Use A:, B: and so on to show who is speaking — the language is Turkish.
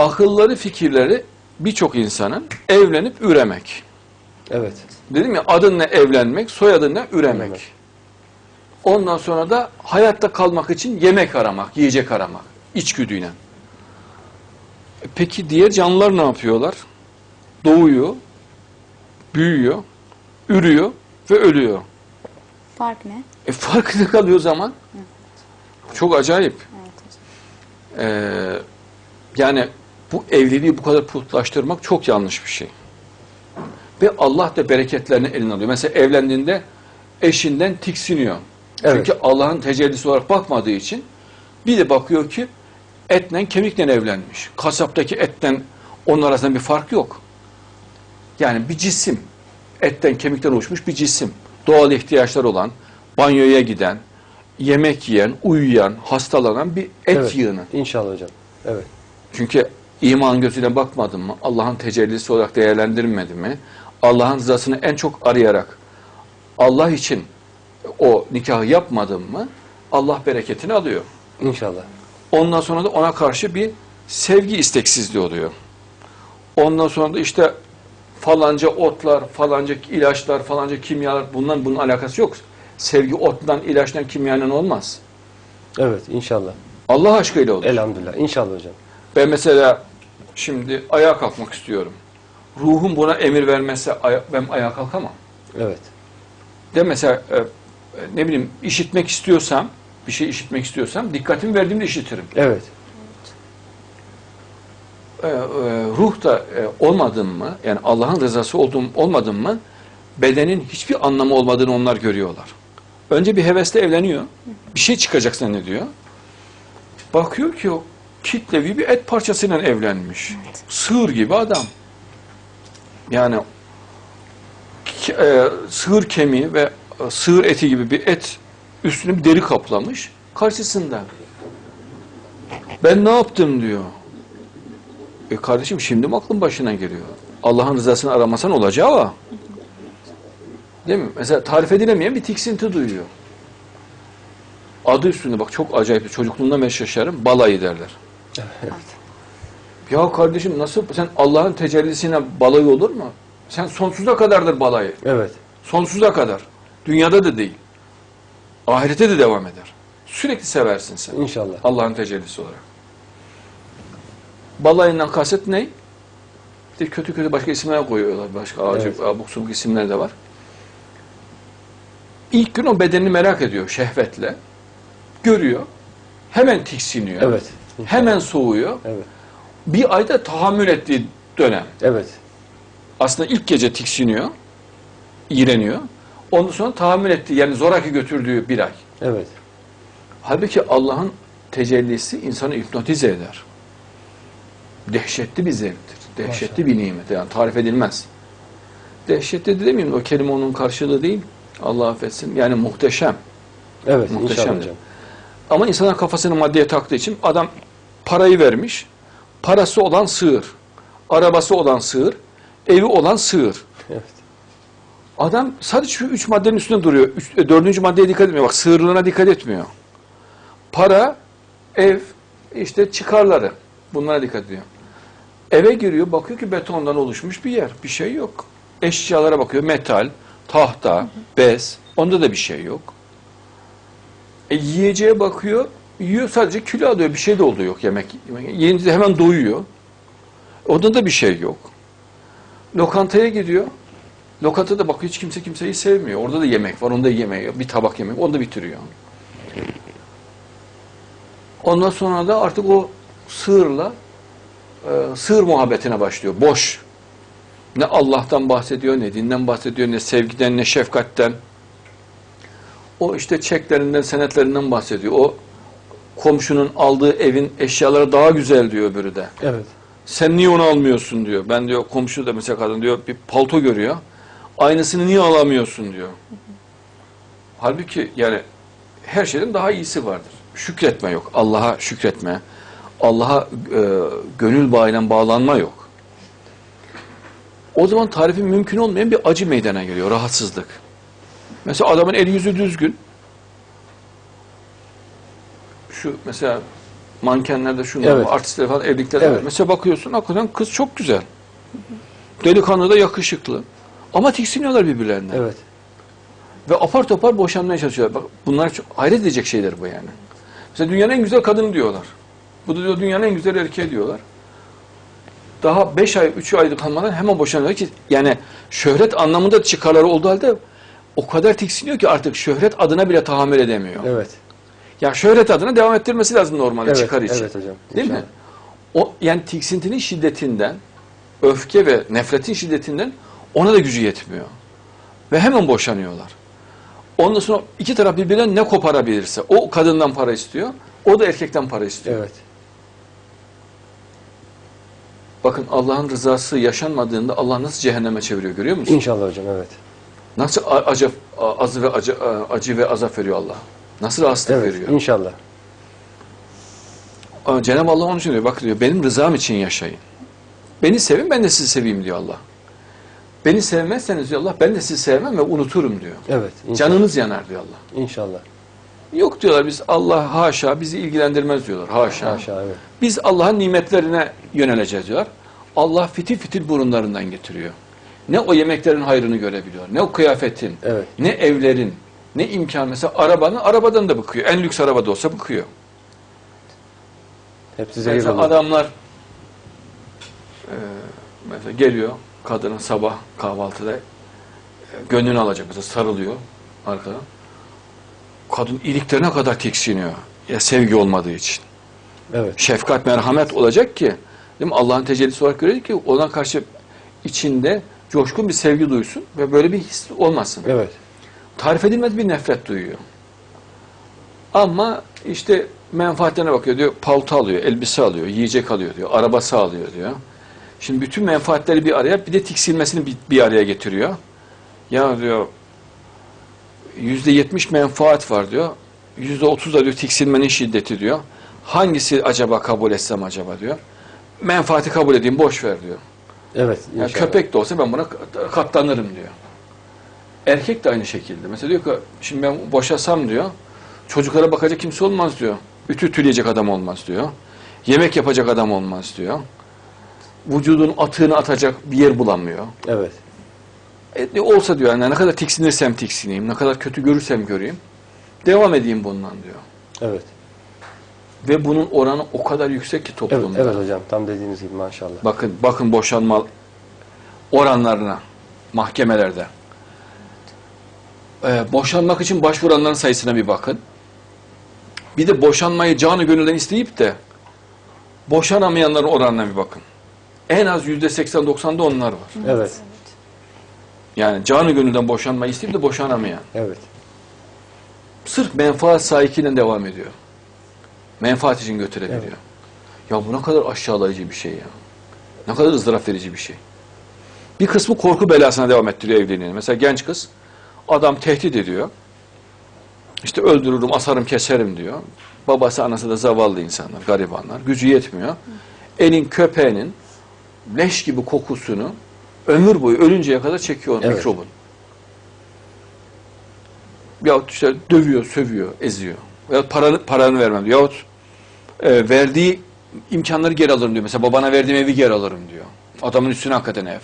A: akılları, fikirleri birçok insanın evlenip üremek.
B: Evet.
A: Dedim ya adın ne evlenmek, soyadın ne üremek. Ondan sonra da hayatta kalmak için yemek aramak, yiyecek aramak. içgüdüyle. E Peki diğer canlılar ne yapıyorlar? Doğuyor, büyüyor, ürüyor ve ölüyor.
C: Fark ne?
A: E farkı ne kalıyor o zaman? Çok acayip.
C: Evet.
A: Ee, yani bu evliliği bu kadar putlaştırmak çok yanlış bir şey. Ve Allah da bereketlerini eline alıyor. Mesela evlendiğinde eşinden tiksiniyor.
B: Evet.
A: Çünkü Allah'ın tecellisi olarak bakmadığı için bir de bakıyor ki etle kemikle evlenmiş. Kasaptaki etten onun arasında bir fark yok. Yani bir cisim. Etten kemikten oluşmuş bir cisim. Doğal ihtiyaçlar olan, banyoya giden, yemek yiyen, uyuyan, hastalanan bir et
B: evet.
A: yığını.
B: İnşallah hocam. Evet.
A: Çünkü iman gözüyle bakmadın mı? Allah'ın tecellisi olarak değerlendirmedin mi? Allah'ın rızasını en çok arayarak Allah için o nikahı yapmadın mı? Allah bereketini alıyor.
B: İnşallah.
A: Ondan sonra da ona karşı bir sevgi isteksizliği oluyor. Ondan sonra da işte falanca otlar, falanca ilaçlar, falanca kimyalar bundan bunun alakası yok. Sevgi ottan, ilaçtan, kimyanın olmaz.
B: Evet inşallah.
A: Allah aşkıyla olur.
B: Elhamdülillah. İnşallah hocam.
A: Ben mesela şimdi ayağa kalkmak istiyorum. Ruhum buna emir vermezse aya- ben ayağa kalkamam.
B: Evet.
A: De mesela e, e, ne bileyim işitmek istiyorsam, bir şey işitmek istiyorsam dikkatimi verdiğimde işitirim.
B: Evet.
A: E, e, ruh da e, olmadın mı, yani Allah'ın rızası olduğum olmadın mı, bedenin hiçbir anlamı olmadığını onlar görüyorlar. Önce bir hevesle evleniyor, bir şey çıkacak zannediyor. Bakıyor ki o kitlevi bir et parçasıyla evlenmiş. Sığır gibi adam. Yani e, sığır kemiği ve e, sığır eti gibi bir et üstüne bir deri kaplamış karşısında. Ben ne yaptım diyor. E kardeşim şimdi mi aklın başına geliyor? Allah'ın rızasını aramasan olacağı o. Değil mi? Mesela tarif edilemeyen bir tiksinti duyuyor. Adı üstünde bak çok acayip. Çocukluğumda ben şaşarım. Balayı derler.
B: Evet.
A: Ya kardeşim nasıl sen Allah'ın tecellisine balayı olur mu? Sen sonsuza kadardır balayı.
B: Evet.
A: Sonsuza kadar. Dünyada da değil. Ahirete de devam eder. Sürekli seversin sen.
B: İnşallah.
A: Allah'ın tecellisi olarak. Balayından kasıt ne? İşte kötü kötü başka isimler koyuyorlar. Başka acı,
B: Evet.
A: abuk subuk isimler de var. İlk gün o bedenini merak ediyor şehvetle. Görüyor. Hemen tiksiniyor.
B: Evet.
A: Hemen soğuyor.
B: Evet.
A: Bir ayda tahammül ettiği dönem.
B: Evet.
A: Aslında ilk gece tiksiniyor. iğreniyor. Ondan sonra tahammül ettiği yani zoraki götürdüğü bir ay.
B: Evet.
A: Halbuki Allah'ın tecellisi insanı hipnotize eder. Dehşetli bir zevktir. Dehşetli bir nimet. Yani tarif edilmez. Dehşetli de demeyeyim o kelime onun karşılığı değil. Allah affetsin. Yani muhteşem.
B: Evet.
A: Muhteşemdir.
B: İnşallah hocam.
A: Ama insanlar kafasını maddeye taktığı için adam parayı vermiş. Parası olan sığır. Arabası olan sığır. Evi olan sığır.
B: Evet.
A: Adam sadece şu üç maddenin üstünde duruyor. Üç, e, dördüncü maddeye dikkat etmiyor. Bak sığırlığına dikkat etmiyor. Para, ev, işte çıkarları. Bunlara dikkat ediyor. Eve giriyor, bakıyor ki betondan oluşmuş bir yer. Bir şey yok. Eşyalara bakıyor. Metal, tahta, bez. Onda da bir şey yok. E, yiyeceğe bakıyor. Yiyor sadece kilo alıyor. Bir şey de oldu yok yemek. Yiyince hemen doyuyor. Onda da bir şey yok. Lokantaya gidiyor. Lokantada bakıyor hiç kimse kimseyi sevmiyor. Orada da yemek var, onda yemeği yok. Bir tabak yemek, onu da bitiriyor. Ondan sonra da artık o sığırla e, sığır muhabbetine başlıyor. Boş. Ne Allah'tan bahsediyor, ne dinden bahsediyor, ne sevgiden, ne şefkatten. O işte çeklerinden, senetlerinden bahsediyor. O komşunun aldığı evin eşyaları daha güzel diyor öbürü de.
B: Evet.
A: Sen niye onu almıyorsun diyor. Ben diyor komşu da mesela kadın diyor bir palto görüyor. Aynısını niye alamıyorsun diyor. Halbuki yani her şeyden daha iyisi vardır. Şükretme yok. Allah'a şükretme. Allah'a e, gönül bağıyla bağlanma yok. O zaman tarifi mümkün olmayan bir acı meydana geliyor. Rahatsızlık. Mesela adamın eli yüzü düzgün. Şu mesela mankenlerde şunlar
B: Evet.
A: var, artistler falan evlilikte de var.
B: Evet.
A: Mesela bakıyorsun hakikaten kız çok güzel. Delikanlı da yakışıklı. Ama tiksiniyorlar birbirlerinden.
B: Evet.
A: Ve apar topar boşanmaya çalışıyorlar. Bak bunlar çok hayret edecek şeyler bu yani. Mesela dünyanın en güzel kadını diyorlar. Bu da diyor dünyanın en güzel erkeği diyorlar. Daha 5 ay, 3 aylık kalmadan hemen boşanıyor ki yani şöhret anlamında çıkarları olduğu halde o kadar tiksiniyor ki artık şöhret adına bile tahammül edemiyor.
B: Evet.
A: Ya şöhret adına devam ettirmesi lazım normalde
B: Evet,
A: çıkar için.
B: evet hocam,
A: Değil mi? O yani tiksintinin şiddetinden, öfke ve nefretin şiddetinden ona da gücü yetmiyor. Ve hemen boşanıyorlar. Ondan sonra iki taraf birbirinden ne koparabilirse o kadından para istiyor, o da erkekten para istiyor.
B: Evet.
A: Bakın Allah'ın rızası yaşanmadığında Allah nasıl cehenneme çeviriyor görüyor musun?
B: İnşallah hocam evet.
A: Nasıl acı, azı ve acı, acı ve azap veriyor Allah. Nasıl rahatsızlık
B: Evet.
A: veriyor.
B: İnşallah.
A: Cenab-ı Allah onun için diyor. Bak diyor benim rızam için yaşayın. Beni sevin ben de sizi seveyim diyor Allah. Beni sevmezseniz diyor Allah ben de sizi sevmem ve unuturum diyor.
B: Evet. İnşallah.
A: Canınız yanar diyor Allah.
B: İnşallah.
A: Yok diyorlar biz Allah haşa bizi ilgilendirmez diyorlar. Haşa.
B: Haşa evet.
A: Biz Allah'ın nimetlerine yöneleceğiz diyorlar. Allah fitil fitil burunlarından getiriyor. Ne o yemeklerin hayrını görebiliyor. Ne o kıyafetin.
B: Evet.
A: Ne evlerin. Ne imkan. Mesela arabanın arabadan da bıkıyor. En lüks arabada olsa bıkıyor.
B: Hepsi zehir
A: Mesela
B: olur.
A: adamlar e, mesela geliyor kadının sabah kahvaltıda e, gönlünü alacak mesela sarılıyor arkadan. Kadın iliklerine kadar tiksiniyor. Ya sevgi olmadığı için.
B: Evet.
A: Şefkat, merhamet olacak ki değil mi? Allah'ın tecellisi olarak görecek ki ona karşı içinde coşkun bir sevgi duysun ve böyle bir his olmasın.
B: Evet.
A: Tarif edilmez bir nefret duyuyor. Ama işte menfaatlerine bakıyor diyor. Palto alıyor, elbise alıyor, yiyecek alıyor diyor, arabası alıyor diyor. Şimdi bütün menfaatleri bir araya bir de tiksilmesini bir, bir araya getiriyor. Ya diyor yüzde yetmiş menfaat var diyor. Yüzde otuz da diyor tiksilmenin şiddeti diyor. Hangisi acaba kabul etsem acaba diyor. Menfaati kabul edeyim boş ver diyor.
B: Evet.
A: Yani
B: inşallah.
A: köpek de olsa ben buna katlanırım diyor. Erkek de aynı şekilde. Mesela diyor ki şimdi ben boşasam diyor. Çocuklara bakacak kimse olmaz diyor. Ütü tüleyecek adam olmaz diyor. Yemek yapacak adam olmaz diyor. Vücudun atığını atacak bir yer bulamıyor.
B: Evet.
A: E, olsa diyor yani ne kadar tiksinirsem tiksineyim, ne kadar kötü görürsem göreyim. Devam edeyim bundan diyor.
B: Evet.
A: Ve bunun oranı o kadar yüksek ki
B: Evet,
A: toplumda.
B: evet hocam. Tam dediğiniz gibi maşallah.
A: Bakın bakın boşanma oranlarına mahkemelerde. Ee, boşanmak için başvuranların sayısına bir bakın. Bir de boşanmayı canı gönülden isteyip de boşanamayanların oranına bir bakın. En az yüzde 80-90'da onlar var.
B: Evet.
A: Yani canı gönülden boşanmayı isteyip de boşanamayan.
B: Evet.
A: Sırf menfaat sahikiyle devam ediyor. Menfaat için götürebiliyor.
B: Evet.
A: Ya bu ne kadar aşağılayıcı bir şey ya. Ne kadar ızdırap verici bir şey. Bir kısmı korku belasına devam ettiriyor evliliğini. Mesela genç kız adam tehdit ediyor. İşte öldürürüm, asarım, keserim diyor. Babası, anası da zavallı insanlar, garibanlar. Gücü yetmiyor. Elin köpeğinin leş gibi kokusunu ömür boyu ölünceye kadar çekiyor o
B: Evet.
A: mikrobun. Yahut işte dövüyor, sövüyor, eziyor. Veyahut paranı, paranı vermem diyor. Yahut e, verdiği imkanları geri alırım diyor. Mesela babana verdiğim evi geri alırım diyor. Adamın üstüne hakikaten ev.